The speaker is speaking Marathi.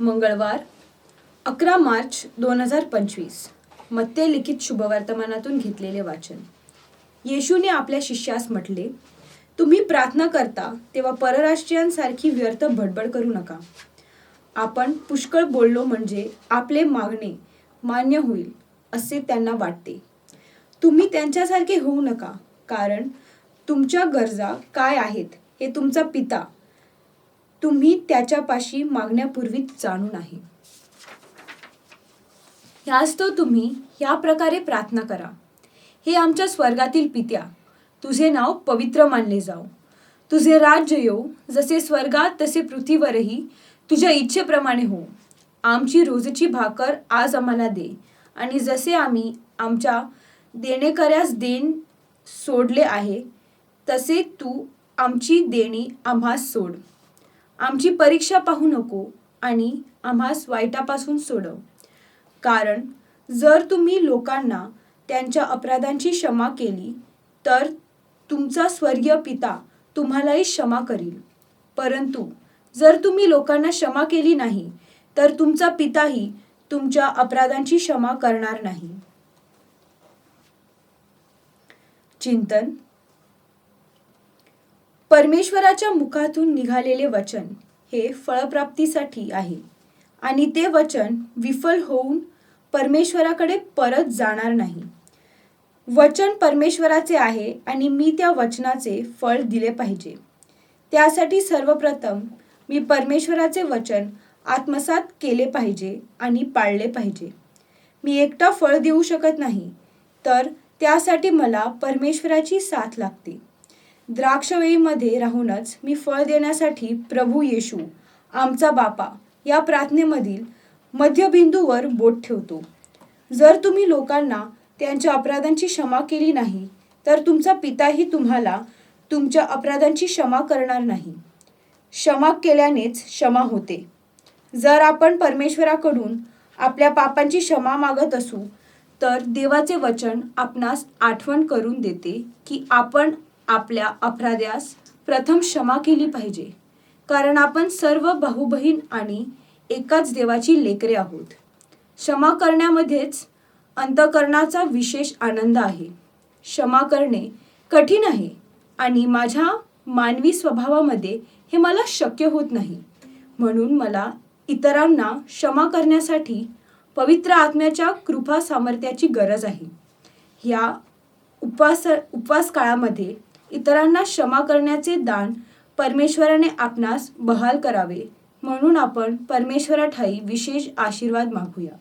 मंगळवार अकरा मार्च दोन हजार पंचवीस. मत्ते लिखित शुभवर्तमानातून घेतलेले वाचन. येशूने आपल्या शिष्यास म्हटले तुम्ही प्रार्थना करता तेव्हा परराष्ट्रीयांसारखी व्यर्थ भडबड करू नका. आपण पुष्कळ बोललो म्हणजे आपले मागणे मान्य होईल असे त्यांना वाटते. तुम्ही त्यांच्यासारखे होऊ नका कारण तुमच्या गरजा काय आहेत हे तुमचा पिता तुम्ही त्याच्यापाशी मागण्यापूर्वीच जाणून आहे. ह्यास्तव तुम्ही ह्या प्रकारे प्रार्थना करा. हे आमच्या स्वर्गातील पित्या तुझे नाव पवित्र मानले जाओ तुझे राज्य येऊ जसे स्वर्गात तसे पृथ्वीवरही तुझ्या इच्छेप्रमाणे हो आमची रोजची भाकर आज आम्हाला दे आणि जसे आम्ही आमच्या देणेकऱ्यास देण सोडले आहे तसे तू आमची देणी आम्हास सोड. आमची परीक्षा पाहू नको आणि आम्हास वाईटापासून सोडव. कारण जर तुम्ही लोकांना त्यांच्या अपराधांची क्षमा केली तर तुमचा स्वर्गीय पिता तुम्हालाही क्षमा करील. परंतु जर तुम्ही लोकांना क्षमा केली नाही तर तुमचा पिताही तुमच्या अपराधांची क्षमा करणार नाही. चिंतन परमेश्वराच्या मुखातून निघालेले वचन हे फळप्राप्तीसाठी आहे. आणि ते वचन विफल होऊन परमेश्वराकडे परत जाणार नाही. वचन परमेश्वराचे आहे आणि मी त्या वचनाचे फळ दिले पाहिजे. त्यासाठी सर्वप्रथम मी परमेश्वराचे वचन आत्मसात केले पाहिजे आणि पाळले पाहिजे. मी एकटा फळ देऊ शकत नाही तर त्यासाठी मला परमेश्वराची साथ लागते. द्राक्षवेळीमध्ये राहूनच मी फळ देण्यासाठी प्रभू येशू आमचा बापा या प्रार्थनेमधील मध्यबिंदूवर बोट ठेवतो. जर तुम्ही लोकांना त्यांच्या अपराधांची क्षमा केली नाही तर तुमचा पिताही तुम्हाला तुमच्या अपराधांची क्षमा करणार नाही. क्षमा केल्यानेच क्षमा होते. जर आपण परमेश्वराकडून आपल्या पापांची क्षमा मागत असू तर देवाचे वचन आपणास आठवण करून देते की आपण आपल्या अपराध्यास प्रथम क्षमा केली पाहिजे. कारण आपण सर्व भाऊबहीण आणि एकाच देवाची लेकरे आहोत. क्षमा करण्यामध्येच अंतकरणाचा विशेष आनंद आहे. क्षमा करणे कठीण आहे आणि माझ्या मानवी स्वभावामध्ये हे मला शक्य होत नाही. म्हणून मला इतरांना क्षमा करण्यासाठी पवित्र आत्म्याच्या कृपा सामर्थ्याची गरज आहे. या उपवास उपवास काळामध्ये इतरांना क्षमा करण्याचे दान परमेश्वराने आपणास बहाल करावे. म्हणून आपण परमेश्वराठाई विशेष आशीर्वाद मागूया.